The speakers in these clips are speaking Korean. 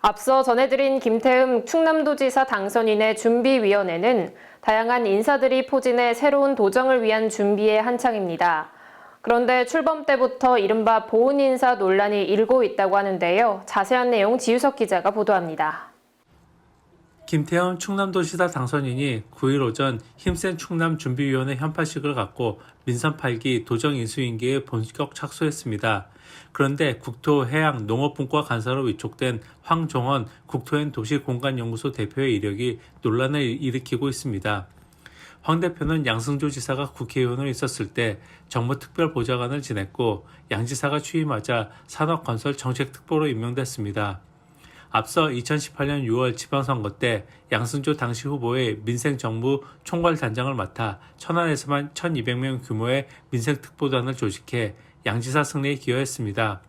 앞서 전해드린 김태흠 충남도지사 당선인의 준비위원회는 다양한 인사들이 포진해 새로운 도정을 위한 준비에 한창입니다. 그런데 출범 때부터 이른바 보훈 인사 논란이 일고 있다고 하는데요. 자세한 내용 지유석 기자가 보도합니다. 김태형 충남도시사 당선인이 9일 오전 힘센 충남 준비위원회 현파식을 갖고 민선 8기 도정 인수인계에 본격 착수했습니다. 그런데 국토 해양 농업분과 간사로 위촉된 황종원 국토앤도시공간연구소 대표의 이력이 논란을 일으키고 있습니다. 황 대표는 양승조 지사가 국회의원으로 있었을 때 정부특별보좌관을 지냈고 양 지사가 취임하자 산업건설 정책특보로 임명됐습니다. 앞서 2018년 6월 지방선거 때 양승조 당시 후보의 민생정부 총괄단장을 맡아 천안에서만 1200명 규모의 민생특보단을 조직해 양지사 승리에 기여했습니다.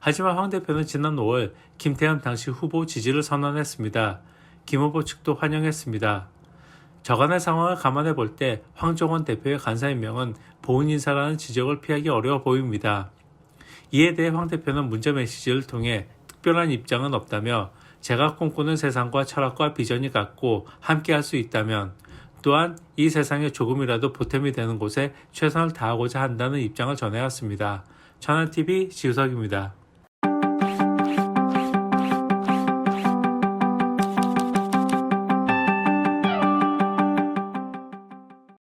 하지만 황 대표는 지난 5월 김태현 당시 후보 지지를 선언했습니다. 김 후보 측도 환영했습니다. 저간의 상황을 감안해 볼 때 황종원 대표의 간사 임명은 보훈 인사라는 지적을 피하기 어려워 보입니다. 이에 대해 황 대표는 문자 메시지를 통해 특별한 입장은 없다며 제가 꿈꾸는 세상과 철학과 비전이 같고 함께 할 수 있다면 또한 이 세상에 조금이라도 보탬이 되는 곳에 최선을 다하고자 한다는 입장을 전해왔습니다. 천안TV 지우석입니다.